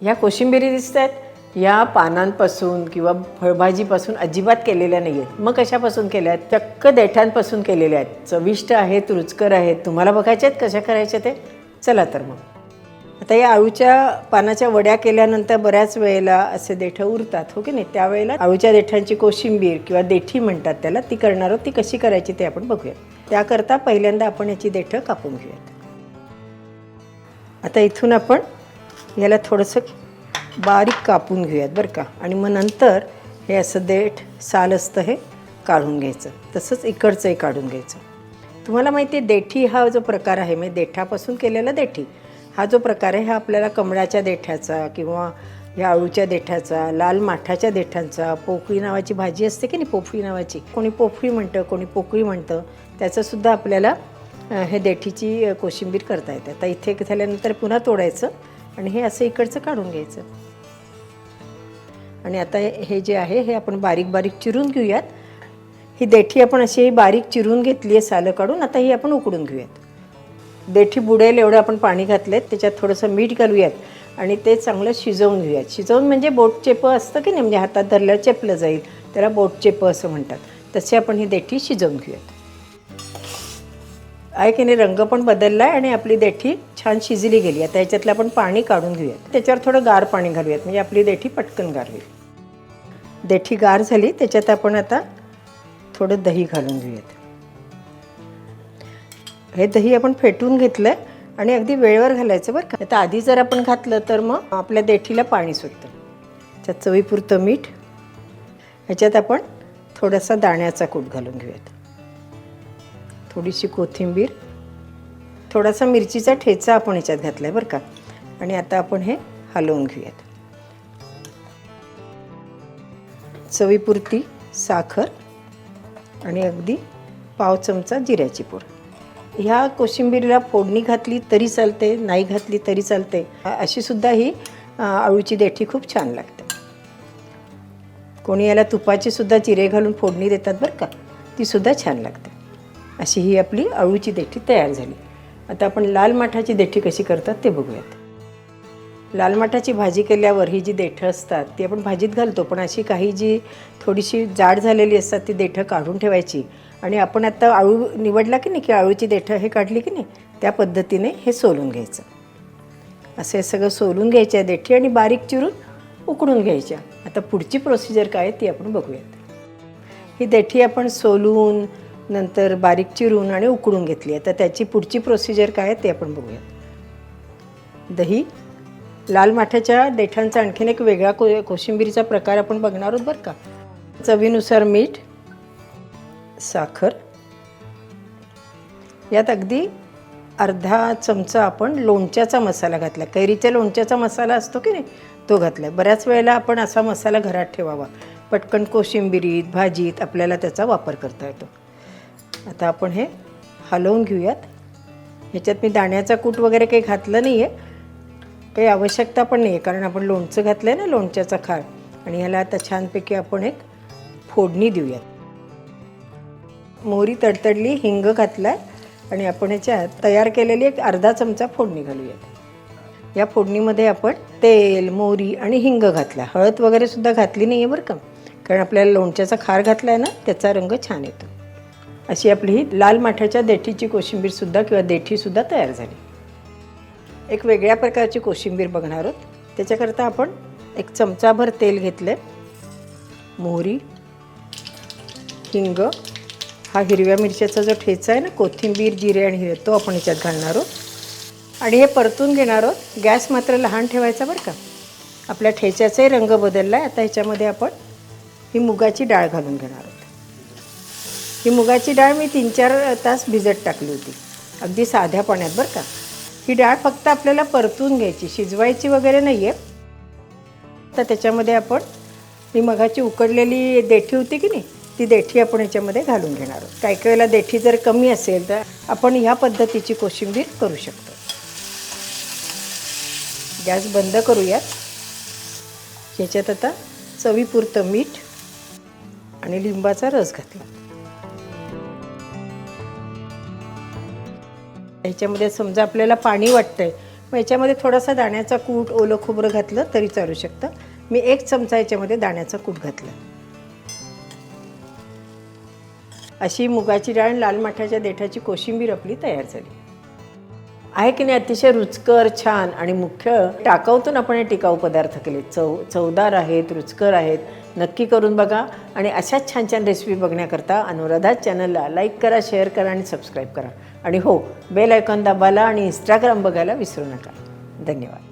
ह्या कोशिंबिरी दिसत आहेत या पानांपासून किंवा फळभाजीपासून अजिबात केलेल्या नाही आहेत मग कशापासून केल्या आहेत? चक्क देठांपासून केलेल्या आहेत. चविष्ट आहेत रुचकर आहेत. तुम्हाला बघायचे आहेत कशा करायच्या ते? चला तर मग. आता या आळूच्या पानाच्या वड्या केल्यानंतर बऱ्याच वेळेला असे देठं उरतात हो की नाही? त्यावेळेला आळूच्या देठांची कोशिंबीर किंवा देठी म्हणतात त्याला ती करणार आहोत. ती कशी करायची ते आपण बघूया त्याकरता पहिल्यांदा आपण याची देठं कापून घेऊयात. आता इथून आपण याला थोडंसं बारीक कापून घेऊयात बरं का. आणि मग नंतर हे असं देठ साल असतं हे काढून घ्यायचं. तसंच इकडचंही काढून घ्यायचं. तुम्हाला माहिती आहे देठी हा जो प्रकार आहे म्हणजे देठापासून केलेला देठी हा जो प्रकार आहे हा आपल्याला कमळाच्या देठाचा किंवा या आळूच्या देठाचा लाल माठाच्या देठांचा पोकळी नावाची भाजी असते की नाही पोफळी नावाची. कोणी पोफळी म्हणतं कोणी पोकळी म्हणतं त्याचंसुद्धा आपल्याला हे देठीची कोशिंबीर करता येते. आता इथे झाल्यानंतर पुन्हा तोडायचं. आणि हे असं इकडचं काढून घ्यायचं. आणि आता हे जे आहे हे आपण बारीक बारीक चिरून घेऊयात. ही देठी आपण अशी बारीक चिरून घेतली आहे सालं काढून आता ही आपण उकडून घेऊयात. देठी बुडेल एवढं आपण पाणी घातलं त्याच्यात थोडंसं मीठ घालूयात आणि ते चांगलं शिजवून घेऊयात. शिजवून म्हणजे बोट चेपं असतं की नाही म्हणजे हातात धरल्यावर चेपलं जाईल त्याला बोट चेपं असं म्हणतात. तसे आपण ही देठी शिजवून घेऊयात. आहे की नाही रंग पण बदलला आहे आणि आपली देठी छान शिजली गेली आता याच्यातलं आपण पाणी काढून घेऊयात. त्याच्यावर थोडं गार पाणी घालूयात. म्हणजे आपली देठी पटकन गार होईल. देठी गार झाली त्याच्यात आपण आता थोडं दही घालून घेऊयात. हे दही आपण फेटून घेतलं आहे आणि अगदी वेळेवर घालायचं बरं का. आता आधी जर आपण घातलं तर मग आपल्या देठीला पाणी सुटतं. त्यात चवीपुरतं मीठ. ह्याच्यात आपण थोडासा दाण्याचा कूट घालून घेऊयात. थोडीशी कोथिंबीर. थोडासा मिरचीचा ठेचा आपण ह्याच्यात घातला आहे बरं का. आणि आता आपण हे हलवून घेऊयात. चवीपुरती साखर आणि अगदी पाव चमचा जिऱ्याची पूड. ह्या कोशिंबीरीला फोडणी घातली तरी चालते नाही घातली तरी चालते. अशी सुद्धा ही अळूची देठी खूप छान लागते. कोणी याला तुपाची सुद्धा चिरे घालून फोडणी देतात बरं का ती सुद्धा छान लागते. अशी ही आपली अळूची देठी तयार झाली. आता आपण लाल माठाची देठी कशी करतात ते बघूयात. लाल माठाची भाजी केल्यावर ही जी देठं असतात ती आपण भाजीत घालतो पण अशी काही जी थोडीशी जाड झालेली असतात ती देठं काढून ठेवायची. आणि आपण आता आळू निवडला की नाही की आळूची देठं हे काढली की नाही त्या पद्धतीने हे सोलून घ्यायचं. असं हे सगळं सोलून घ्यायच्या देठी आणि बारीक चिरून उकडून घ्यायच्या. आता पुढची प्रोसिजर काय आहे ती आपण बघूयात. ही देठी आपण सोलून नंतर बारीक चिरून आणि उकडून घेतली आहे. तर त्याची पुढची प्रोसिजर काय आहे ते आपण बघूयात दही लाल माठ्याच्या देठांचा आणखीन एक वेगळा को कोशिंबिरीचा प्रकार आपण बघणार आहोत बरं का. चवीनुसार मीठ साखर. यात अगदी अर्धा चमचा आपण लोणच्याचा मसाला घातला कैरीच्या लोणच्याचा मसाला असतो की नाही तो घातला बऱ्याच वेळेला आपण असा मसाला घरात ठेवावा. पटकन कोशिंबिरीत भाजीत आपल्याला त्याचा वापर करता येतो. आता आपण हे हलवून घेऊयात. ह्याच्यात मी दाण्याचा कूट वगैरे काही घातलं नाही आहे काही आवश्यकता पण नाही आहे कारण आपण लोणचं घातलं आहे ना लोणच्याचा खार. आणि ह्याला आता छानपैकी आपण एक फोडणी देऊयात. मोहरी तडतडली हिंग घातला आहे आणि आपण ह्याच्यात तयार केलेली एक अर्धा चमचा फोडणी घालूयात. या फोडणीमध्ये आपण तेल मोहरी आणि हिंग घातला. हळद वगैरे सुद्धा घातली नाही आहे बरं का. कारण आपल्याला लोणच्याचा खार घातला आहे ना त्याचा रंग छान येतो. अशी आपली ही लाल माठाच्या देठीची कोशिंबीरसुद्धा किंवा देठीसुद्धा तयार झाली. एक वेगळ्या प्रकारची कोशिंबीर बघणार आहोत. त्याच्याकरता आपण एक चमचाभर तेल घेतलं मोहरी हिंग हा हिरव्या मिरच्याचा जो ठेचा आहे ना कोथिंबीर जिरे आणि हिरे तो आपण ह्याच्यात घालणार आहोत. आणि हे परतून घेणार आहोत. गॅस मात्र लहान ठेवायचा बरं का. आपल्या ठेच्याचाही रंग बदलला आहे आता ह्याच्यामध्ये आपण ही मुगाची डाळ घालून घेणार आहोत. ही मुगाची डाळ मी तीन चार तास भिजत टाकली होती. अगदी साध्या पाण्यात बरं का. ही डाळ फक्त आपल्याला परतून घ्यायची शिजवायची वगैरे नाही आहे तर त्याच्यामध्ये आपण ही मगाची उकडलेली देठी होती की नाही ती देठी आपण याच्यामध्ये घालून घेणार आहोत. काही काही वेळेला देठी जर कमी असेल तर आपण ह्या पद्धतीची कोशिंबीर करू शकतो. गॅस बंद करूयात. याच्यात आता चवीपुरतं मीठ आणि लिंबाचा रस घातला. ह्याच्यामध्ये समजा आपल्याला पाणी वाटतंय मग याच्यामध्ये थोडासा दाण्याचा कूट ओलं खोबरं घातलं तरी चालू शकतं. मी एक चमचा याच्यामध्ये दाण्याचा कूट घातला. अशी मुगाची डाळ लाल माठाच्या देठाची कोशिंबीर आपली तयार झाली. आहे की नाही अतिशय रुचकर छान आणि मुख्य टाकावतून आपण हे टिकाऊ पदार्थ केले. चव चवदार आहेत रुचकर आहेत. नक्की करून बघा आणि अशाच छान छान रेसिपी बघण्याकरता अनुराधा चॅनलला लाईक करा शेअर करा आणि सबस्क्राईब करा. आणि हो बेल आयकॉन दाबायला आणि इंस्टाग्राम बघायला विसरू नका. धन्यवाद.